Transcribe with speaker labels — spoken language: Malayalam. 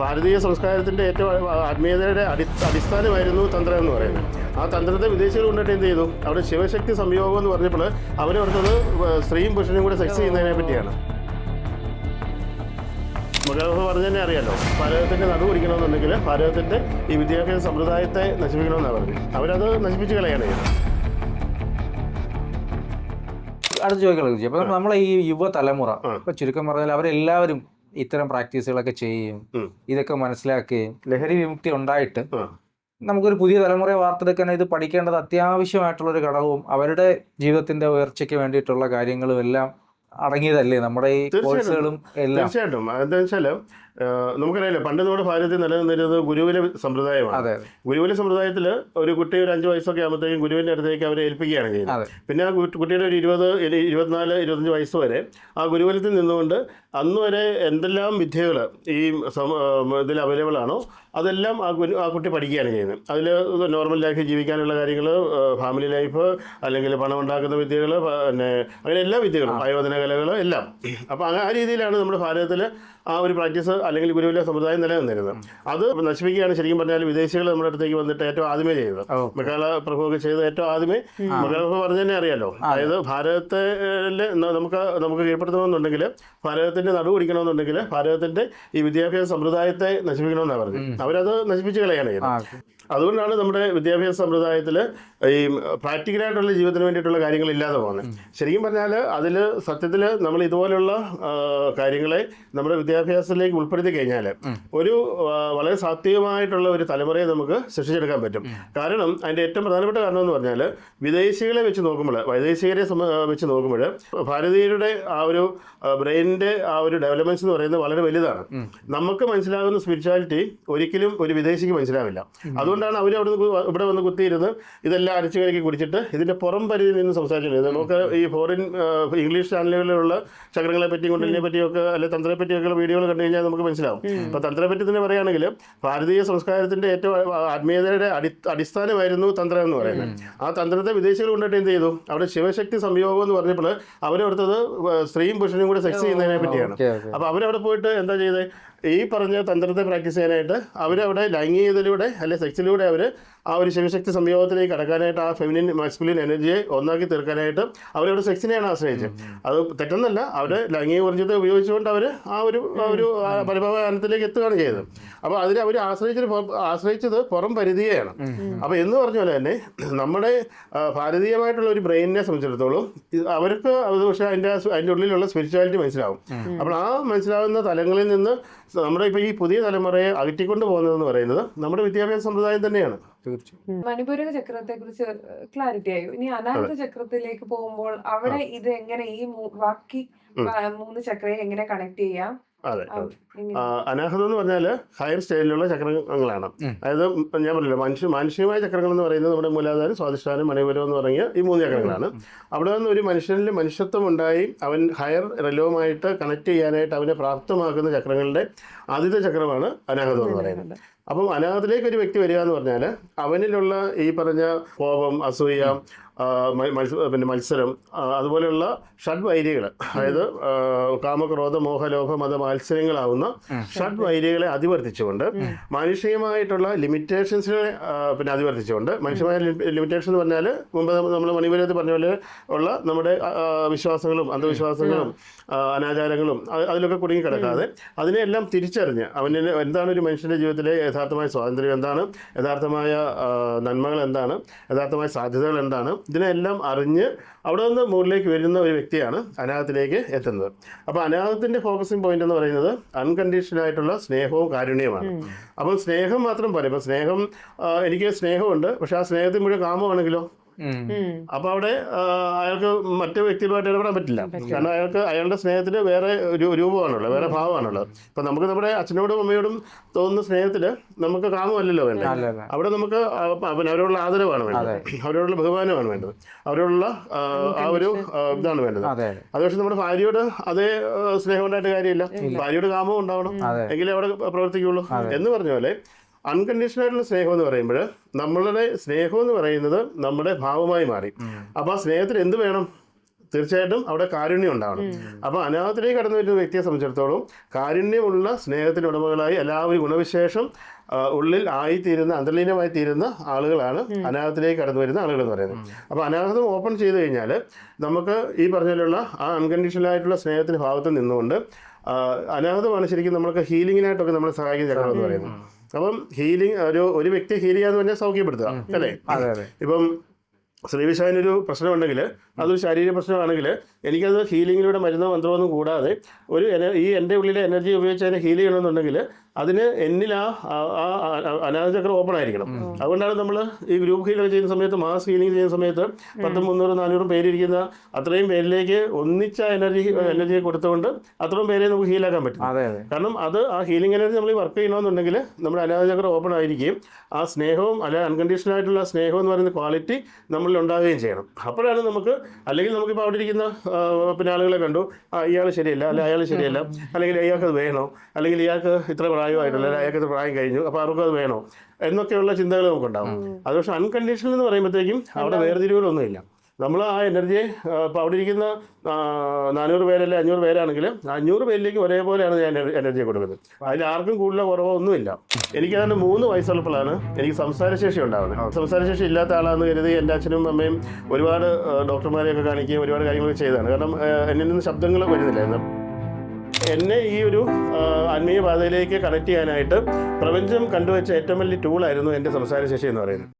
Speaker 1: ഭാരതീയ സംസ്കാരത്തിന്റെ ഏറ്റവും ആത്മീയതയുടെ അടി അടിസ്ഥാനമായിരുന്നു തന്ത്രം എന്ന് പറയുന്നത്. ആ തന്ത്രത്തെ വിദേശികൾ കൊണ്ടിട്ട് എന്ത് ചെയ്തു? അവിടെ ശിവശക്തി സംയോഗം എന്ന് പറഞ്ഞപ്പോൾ അവരോർത്തത് സ്ത്രീയും പുരുഷനും കൂടെ സെക്സ് ചെയ്യുന്നതിനെ പറ്റിയാണ്. മുഖാമുഖം പറഞ്ഞതന്നെ അറിയാലോ? ഭാരതത്തിന്റെ നടു കുടിക്കണമെന്നുണ്ടെങ്കിൽ ഭാരതത്തിന്റെ ഈ വിദ്യാഭ്യാസ സമ്പ്രദായത്തെ നശിപ്പിക്കണമെന്നാണ് പറഞ്ഞത്. അവരത് നശിപ്പിച്ച് കളയാണ് അടുത്ത്
Speaker 2: അടുത്ത ചോദിക്കാനുള്ള ചോദിച്ചു നമ്മൾ നമ്മളെ ഈ യുവതലമുറ ഇപ്പൊ ചുരുക്കം പറഞ്ഞാൽ അവരെല്ലാവരും ഇത്തരം പ്രാക്ടീസുകളൊക്കെ
Speaker 1: ചെയ്യുകയും
Speaker 2: ഇതൊക്കെ മനസ്സിലാക്കുകയും ലഹരി വിമുക്തി ഉണ്ടായിട്ട്. നമുക്കൊരു പുതിയ തലമുറയെ വാർത്തെടുക്കാൻ ഇത് പഠിക്കേണ്ടത് അത്യാവശ്യമായിട്ടുള്ള ഒരു ഘടകവും അവരുടെ ജീവിതത്തിന്റെ ഉയർച്ചയ്ക്ക് വേണ്ടിയിട്ടുള്ള കാര്യങ്ങളും എല്ലാം അടങ്ങിയതല്ലേ നമ്മുടെ ഈ കോഴ്സുകളും എല്ലാം.
Speaker 1: തീർച്ചയായിട്ടും. എന്താ വെച്ചാൽ നമുക്കറിയാലോ പണ്ട് നമ്മുടെ ഭാരതത്തിൽ നിലനിന്നിരുന്നത് ഗുരുവിലെ സമ്പ്രദായമാണ്. ഗുരുവിലെ സമ്പ്രദായത്തിൽ ഒരു കുട്ടി ഒരു അഞ്ച് വയസ്സൊക്കെ ആകുമ്പോഴത്തേക്കും ഗുരുവിന്റെ അടുത്തേക്ക് അവരെ ഏൽപ്പിക്കുകയാണ് ചെയ്യുന്നത്. പിന്നെ ആ കുട്ടിയുടെ ഒരു ഇരുപത് ഇരു- ഇരുപത്തിനാല് ഇരുപത്തഞ്ച് വയസ്സ് വരെ ആ ഗുരുവലത്തിൽ നിന്നുകൊണ്ട് അന്ന് വരെ എന്തെല്ലാം വിദ്യകൾ ഈ ഇതിൽ അവൈലബിൾ ആണോ അതെല്ലാം ആ കുഞ്ഞു ആ കുട്ടി പഠിക്കുകയാണ് ചെയ്യുന്നത്. അതിൽ നോർമൽ ലൈഫ് ജീവിക്കാനുള്ള കാര്യങ്ങൾ ഫാമിലി ലൈഫ് അല്ലെങ്കിൽ പണം ഉണ്ടാക്കുന്ന വിദ്യകൾ പിന്നെ അങ്ങനെ എല്ലാ വിദ്യകളും ആയോധന കലകൾ എല്ലാം. അപ്പോൾ ആ രീതിയിലാണ് നമ്മുടെ ഭാരതത്തിൽ ആ ഒരു പ്രാക്ടീസ് അല്ലെങ്കിൽ ഗുരുവിലെ സമ്പ്രദായം നിലനിന്നിരുന്നത്. അത് നശിപ്പിക്കുകയാണ് ശരിക്കും പറഞ്ഞാൽ വിദേശികൾ നമ്മുടെ അടുത്തേക്ക് വന്നിട്ട് ഏറ്റവും ആദ്യമേ ചെയ്തത്. മൃഗാല പ്രഭുവൊക്കെ ചെയ്ത ഏറ്റവും ആദ്യമേ. മൃഗാല പ്രഭു പറഞ്ഞു തന്നെ അറിയാലോ അതായത് ഭാരതത്തെ നമുക്ക് നമുക്ക് കീഴ്പ്പെടുത്തണമെന്നുണ്ടെങ്കിൽ ഭാരതത്തിന്റെ നടു പിടിക്കണമെന്നുണ്ടെങ്കിൽ ഭാരതത്തിന്റെ ഈ വിദ്യാഭ്യാസ സമ്പ്രദായത്തെ നശിപ്പിക്കണമെന്നാണ് പറഞ്ഞത്. അവരത് നശിപ്പിച്ച് കളയാണ് അതുകൊണ്ടാണ് നമ്മുടെ വിദ്യാഭ്യാസ സമ്പ്രദായത്തിൽ ഈ പ്രാക്ടിക്കലായിട്ടുള്ള ജീവിതത്തിന് വേണ്ടിയിട്ടുള്ള കാര്യങ്ങൾ ഇല്ലാതെ പോകുന്നത് ശരിക്കും പറഞ്ഞാൽ അതിൽ സത്യത്തിൽ നമ്മൾ ഇതുപോലുള്ള കാര്യങ്ങളെ നമ്മുടെ വിദ്യാഭ്യാസത്തിലേക്ക് ഉൾപ്പെടുത്തി കഴിഞ്ഞാൽ ഒരു വളരെ സാത്വികമായിട്ടുള്ള ഒരു തലമുറയെ നമുക്ക് സൃഷ്ടിച്ചെടുക്കാൻ പറ്റും. കാരണം അതിന്റെ ഏറ്റവും പ്രധാനപ്പെട്ട കാരണം എന്ന് പറഞ്ഞാൽ വിദേശികളെ വെച്ച് നോക്കുമ്പോൾ വൈദേശികരെ വെച്ച് നോക്കുമ്പോൾ ഭാരതീയരുടെ ആ ഒരു ബ്രെയിനിന്റെ ആ ഒരു ഡെവലപ്മെന്റ്സ് എന്ന് പറയുന്നത് വളരെ വലുതാണ്. നമുക്ക് മനസ്സിലാകുന്ന സ്പിരിച്വാലിറ്റി ഒരിക്കലും ഒരു വിദേശിക്ക് മനസ്സിലാവില്ല. അതുകൊണ്ടാണ് അവർ അവിടെ ഇവിടെ വന്ന് കുത്തിയിരുന്ന് ഇതെല്ലാം അരച്ചു കലക്കി കുടിച്ചിട്ട് ഇതിന്റെ പുറം പരിധിയിൽ നിന്ന് സംസാരിച്ചിട്ടുണ്ട്. നമുക്ക് ഈ ഫോറിൻ ഇംഗ്ലീഷ് ചാനലുകളിലുള്ള ചക്രങ്ങളെ പറ്റിയും കുണ്ടലിനെ പറ്റിയൊക്കെ അല്ലെ തന്ത്രത്തെ പറ്റിയൊക്കെ വീഡിയോകൾ കണ്ടു കഴിഞ്ഞാൽ നമുക്ക് മനസ്സിലാവും. അപ്പോൾ തന്ത്രത്തെ പറ്റി തന്നെ പറയുകയാണെങ്കിൽ ഭാരതീയ സംസ്കാരത്തിന്റെ ഏറ്റവും ആത്മീയതയുടെ അടി അടിസ്ഥാനമായിരുന്നു തന്ത്രം എന്ന് പറയുന്നത്. ആ തന്ത്രത്തെ വിദേശികൾ കൊണ്ടിട്ട് എന്ത് ചെയ്തു? അവിടെ ശിവശക്തി സംയോഗം എന്ന് പറഞ്ഞപ്പോൾ അവരവിടുത്തത് സ്ത്രീയും പുരുഷനും കൂടെ സെക്സ് ചെയ്യുന്നതിനെ പറ്റിയാണ്. അപ്പോൾ അവരവിടെ പോയിട്ട് എന്താ ചെയ്തത് ഈ പറഞ്ഞ തന്ത്രത്തെ പ്രാക്ടീസ് ചെയ്യാനായിട്ട് അവരവിടെ ലൈംഗികതയിലൂടെ അല്ലെ സെക്സിലൂടെ അവർ ആ ഒരു ശിവശക്തി സംയോഗത്തിലേക്ക് കടക്കാനായിട്ട് ആ ഫെമിനിൻ മാസ്കുലിൻ എനർജിയെ ഒന്നാക്കി തീർക്കാനായിട്ട് അവരവിടെ സെക്സിനെയാണ് ആശ്രയിച്ചത്. അത് തെറ്റെന്നല്ല അവർ ലൈംഗിക ഊർജത്തെ ഉപയോഗിച്ചുകൊണ്ട് അവർ ആ ഒരു ആ ഒരു ആ പരിഭവകാലത്തിലേക്ക് എത്തുകയാണ് ചെയ്തത്. അപ്പോൾ അതിന് അവർ ആശ്രയിച്ചത് ആശ്രയിച്ചത് പുറം പരിധിയെയാണ്. അപ്പോൾ എന്ന് പറഞ്ഞ പോലെ തന്നെ നമ്മുടെ ഭാരതീയമായിട്ടുള്ള ഒരു ബ്രെയിനിനെ സംബന്ധിച്ചിടത്തോളം അവർക്ക് അത് പക്ഷേ അതിന്റെ അതിന്റെ ഉള്ളിലുള്ള സ്പിരിച്വാലിറ്റി മനസ്സിലാവും. അപ്പോൾ ആ മനസ്സിലാവുന്ന തലങ്ങളിൽ നിന്ന് നമ്മുടെ ഇപ്പോൾ ഈ പുതിയ തലമുറയെ അകറ്റിക്കൊണ്ട് പോകുന്നതെന്ന് പറയുന്നത് നമ്മുടെ വിദ്യാഭ്യാസ സമ്പ്രദായം തന്നെയാണ്.
Speaker 2: തീർച്ചയായും.
Speaker 3: മണിപൂരക ചക്രത്തെ കുറിച്ച് ക്ലാരിറ്റി ആയി? ഇനി അനാഹത ചക്രത്തിലേക്ക് പോകുമ്പോൾ അവിടെ ഇത് എങ്ങനെ ഈ ബാക്കി മൂന്ന് ചക്രയെ എങ്ങനെ കണക്ട് ചെയ്യാം?
Speaker 1: അതെ? അനാഹതം എന്ന് പറഞ്ഞാൽ ഹയർ സ്റ്റേജിലുള്ള ചക്രങ്ങളാണ്. അതായത് ഞാൻ പറഞ്ഞില്ല മനുഷ്യ മാനുഷികമായ ചക്രങ്ങൾ എന്ന് പറയുന്നത് നമ്മുടെ മൂലാധാരം സ്വാധിഷ്ഠാനം മണിപുരം എന്ന് പറഞ്ഞ ഈ മൂന്ന് ചക്രങ്ങളാണ്. അവിടെ നിന്ന് ഒരു മനുഷ്യനിൽ മനുഷ്യത്വം ഉണ്ടായി അവൻ ഹയർ റെലവുമായിട്ട് കണക്ട് ചെയ്യാനായിട്ട് അവനെ പ്രാപ്തമാക്കുന്ന ചക്രങ്ങളുടെ ആദ്യത്തെ ചക്രമാണ് അനാഹതം എന്ന് പറയുന്നത്. അപ്പം അനാഥത്തിലേക്ക് ഒരു വ്യക്തി വരിക എന്ന് പറഞ്ഞാൽ അവനിലുള്ള ഈ പറഞ്ഞ കോപം അസൂയ പിന്നെ മത്സരം അതുപോലെയുള്ള ഷഡ്വൈരികൾ അതായത് കാമക്രോധ മോഹലോഭ മത മാത്സര്യങ്ങളാവുന്ന ഷഡ്വൈരികളെ അതിവർത്തിച്ചുകൊണ്ട് മാനുഷികമായിട്ടുള്ള ലിമിറ്റേഷൻസിനെ പിന്നെ അതിവർത്തിച്ചുകൊണ്ട് മനുഷ്യമായ ലിമിറ്റേഷൻ എന്ന് പറഞ്ഞാൽ മുമ്പ് നമ്മൾ മണിപുരത്ത് പറഞ്ഞ പോലെ ഉള്ള നമ്മുടെ വിശ്വാസങ്ങളും അന്ധവിശ്വാസങ്ങളും അനാചാരങ്ങളും അത് അതിലൊക്കെ കുടുങ്ങി കിടക്കാതെ അതിനെല്ലാം തിരിച്ചറിഞ്ഞ് അവന് എന്താണ് ഒരു മനുഷ്യന്റെ ജീവിതത്തിലെ യഥാർത്ഥമായ സ്വാതന്ത്ര്യം എന്താണ്? യഥാർത്ഥമായ നന്മകൾ എന്താണ്? യഥാർത്ഥമായ സാധ്യതകൾ എന്താണ്? ഇതിനെല്ലാം അറിഞ്ഞ് അവിടെ നിന്ന് മുകളിലേക്ക് വരുന്ന ഒരു വ്യക്തിയാണ് അനാഥത്തിലേക്ക് എത്തുന്നത്. അപ്പോൾ അനാഥത്തിന്റെ ഫോക്കസിങ് പോയിന്റ് എന്ന് പറയുന്നത് അൺകണ്ടീഷണൽ ആയിട്ടുള്ള സ്നേഹവും കാരുണ്യവുമാണ്. അപ്പം സ്നേഹം മാത്രം പോരെ. ഇപ്പം സ്നേഹം എനിക്ക് സ്നേഹമുണ്ട് പക്ഷേ ആ സ്നേഹത്തിന് മുഴുവൻ കാമമാണെങ്കിലോ? അപ്പോൾ അവിടെ അയാൾക്ക് മറ്റു വ്യക്തികളുമായിട്ട് ഇടപെടാൻ പറ്റില്ല. കാരണം അയാൾക്ക് അയാളുടെ സ്നേഹത്തിന് വേറെ ഒരു രൂപമാണുള്ളത് വേറെ ഭാവമാണുള്ളത്. ഇപ്പൊ നമുക്ക് നമ്മുടെ അച്ഛനോടും അമ്മയോടും തോന്നുന്ന സ്നേഹത്തിൽ നമുക്ക് കാമമല്ലല്ലോ വേണ്ടത്. അവിടെ നമുക്ക് പിന്നെ അവരോടുള്ള ആദരവാണ് വേണ്ടത്. അവരോടുള്ള ബഹുമാനമാണ് വേണ്ടത്. അവരോടുള്ള ആ, ഒരു ഇതാണ് വേണ്ടത്.
Speaker 2: അതെ
Speaker 1: പക്ഷെ നമ്മുടെ ഭാര്യയോട് അതേ സ്നേഹമുണ്ടായിട്ട് സ്നേഹം ഉണ്ടായിട്ട് കാര്യമില്ല ഭാര്യയോട് കാമം ഉണ്ടാവണം. എങ്കിലേ അവിടെ പ്രവർത്തിക്കുള്ളൂ എന്ന് പറഞ്ഞ പോലെ അൺകണ്ടീഷണൽ ആയിട്ടുള്ള സ്നേഹം എന്ന് പറയുമ്പോൾ നമ്മളുടെ സ്നേഹം എന്ന് പറയുന്നത് നമ്മുടെ ഭാവമായി മാറി. അപ്പോൾ ആ സ്നേഹത്തിൽ എന്ത് വേണം? തീർച്ചയായിട്ടും അവിടെ കാരുണ്യം ഉണ്ടാവണം. അപ്പോൾ അനാഥത്തിലേക്ക് കടന്നു വരുന്ന വ്യക്തിയെ സംബന്ധിച്ചിടത്തോളം കാരുണ്യമുള്ള സ്നേഹത്തിന് ഉടമകളായി എല്ലാവരും ഗുണവിശേഷം ഉള്ളിൽ ആയിത്തീരുന്ന അന്തർലീനമായി തീരുന്ന ആളുകളാണ് അനാഥത്തിലേക്ക് കടന്നു വരുന്ന ആളുകൾ എന്ന് പറയുന്നത്. അപ്പോൾ അനാഥം ഓപ്പൺ ചെയ്ത് കഴിഞ്ഞാൽ നമുക്ക് ഈ പറഞ്ഞതിലുള്ള ആ അൺകണ്ടീഷണൽ ആയിട്ടുള്ള സ്നേഹത്തിന്റെ ഭാഗത്ത് നിന്നുകൊണ്ട് അനാഥമാണ് ശരിക്കും നമ്മൾക്ക് ഹീലിങ്ങിനായിട്ടൊക്കെ നമ്മളെ സഹായിക്കുന്ന ചക്രം എന്ന് പറയുന്നത്. അപ്പം ഹീലിംഗ് ഒരു ഒരു വ്യക്തി ഹീൽ ചെയ്യാന്ന് പറഞ്ഞാൽ സൗഖ്യപ്പെടുത്തുക അല്ലേ?
Speaker 2: അതെ അതെ.
Speaker 1: ഒരു ശ്രീവിശാവിനൊരു പ്രശ്നമുണ്ടെങ്കിൽ അതൊരു ശാരീരിക പ്രശ്നമാണെങ്കിൽ എനിക്കത് ഹീലിങ്ങിലൂടെ മരുന്നോ മന്ത്രമൊന്നും കൂടാതെ ഒരു ഈ എന്റെ ഉള്ളിലെ എനർജി ഉപയോഗിച്ച് അതിനെ ഹീൽ ചെയ്യണമെന്നുണ്ടെങ്കിൽ അതിന് എന്നിൽ ആ അനാചക്രം ഓപ്പൺ ആയിരിക്കണം. അതുകൊണ്ടാണ് നമ്മൾ ഈ ഗ്രൂപ്പ് ഹീലൊക്കെ ചെയ്യുന്ന സമയത്ത് മാസ് ഹീലിംഗ് ചെയ്യുന്ന സമയത്ത് പത്തും മുന്നൂറും നാനൂറും പേരിരിക്കുന്ന അത്രയും പേരിലേക്ക് ഒന്നിച്ച എനർജി എനർജി കൊടുത്തുകൊണ്ട് അത്രയും പേരെ നമുക്ക് ഹീലാക്കാൻ പറ്റും. കാരണം അത് ആ ഹീലിംഗ് എനർജി നമ്മൾ വർക്ക് ചെയ്യണമെന്നുണ്ടെങ്കിൽ നമ്മുടെ അനാഥചക്രം ഓപ്പൺ ആയിരിക്കുകയും ആ സ്നേഹവും അല്ല അൺകണ്ടീഷണൽ ആയിട്ടുള്ള സ്നേഹം എന്ന് പറയുന്ന ക്വാളിറ്റി നമ്മളിൽ ഉണ്ടാവുകയും ചെയ്യണം. അപ്പോഴാണ് നമുക്ക് അല്ലെങ്കിൽ നമുക്കിപ്പോൾ അവിടെ ഇരിക്കുന്ന പിന്നെ ആളുകളെ കണ്ടു ആ ഇയാൾ ശരിയല്ല അല്ലെ അയാൾ ശരിയല്ല അല്ലെങ്കിൽ ഇയാൾക്ക് അത് വേണോ അല്ലെങ്കിൽ ഇയാൾക്ക് ഇത്ര പ്രായമായിട്ടില്ല അയാൾക്ക് പ്രായം കഴിഞ്ഞു. അപ്പോൾ ആർക്കും അത് വേണോ. എന്നൊക്കെയുള്ള ചിന്തകൾ നമുക്കുണ്ടാവും. അത് പക്ഷേ അൺകണ്ടീഷണൽ എന്ന് പറയുമ്പോഴത്തേക്കും അവിടെ വേർതിരിവുകളൊന്നുമില്ല. നമ്മൾ ആ എനർജിയെ ഇപ്പോൾ അവിടെ ഇരിക്കുന്ന നാനൂറ് പേരല്ലേ അഞ്ഞൂറ് പേരാണെങ്കിൽ അഞ്ഞൂറ് പേരിലേക്ക് ഒരേപോലെയാണ് ഞാൻ എനർജി കൊടുക്കുന്നത്. അതിൽ ആർക്കും കൂടുതലോ കുറവോ ഒന്നുമില്ല. എനിക്ക് ഏതാണ്ട് മൂന്ന് വയസ്സുള്ളപ്പോഴാണ് എനിക്ക് സംസാരശേഷി ഉണ്ടാവുന്നത്. സംസാരശേഷി ഇല്ലാത്ത ആളാണെന്ന് കരുതി എന്റെ അച്ഛനും അമ്മയും ഒരുപാട് ഡോക്ടർമാരെയൊക്കെ കാണിക്കുകയും ഒരുപാട് കാര്യങ്ങളൊക്കെ ചെയ്തതാണ്. കാരണം എന്നിൽ നിന്ന് ശബ്ദങ്ങൾ വരുന്നില്ലായിരുന്നു. എന്നെ ഈ ഒരു ആത്മീയ പാതയിലേക്ക് കണക്ട് ചെയ്യാനായിട്ട് പ്രപഞ്ചം കണ്ടുവച്ച ഏറ്റവും വലിയ ടൂളായിരുന്നു എന്റെ സംസാരശേഷി എന്ന് പറയുന്നത്.